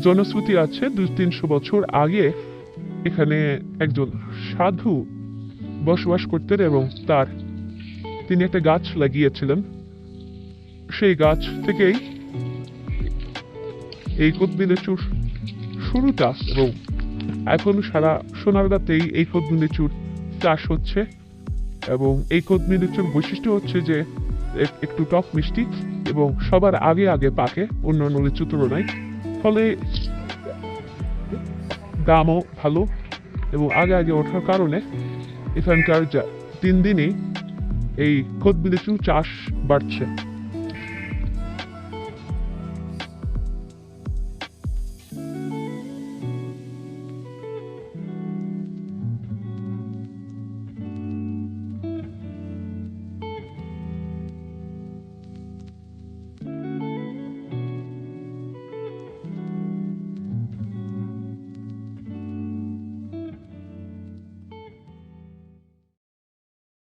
জনশ্রুতি আছে দু তিনশো বছর আগে এখানে একজন সাধু বসবাস করতেন এবং তার তিনি একটা গাছ লাগিয়েছিলেন। সেই গাছ থেকেই এই কদমি লিচুর শুরুটা এবং এখন সারা সোনারগাতেই এই কদমি লিচুর চাষ হচ্ছে এবং এই কদমি লিচুর বৈশিষ্ট্য হচ্ছে যে এক- একটু টক মিষ্টি এবং সবার আগে আগে পাকে, অন্যান্য লিচুর তুলনায়। ফলে দামও ভালো এবং আগে আগে ওঠার কারণে এখানকার তিন দিনই এই খোদ বিদেশিও চাষ বাড়ছে।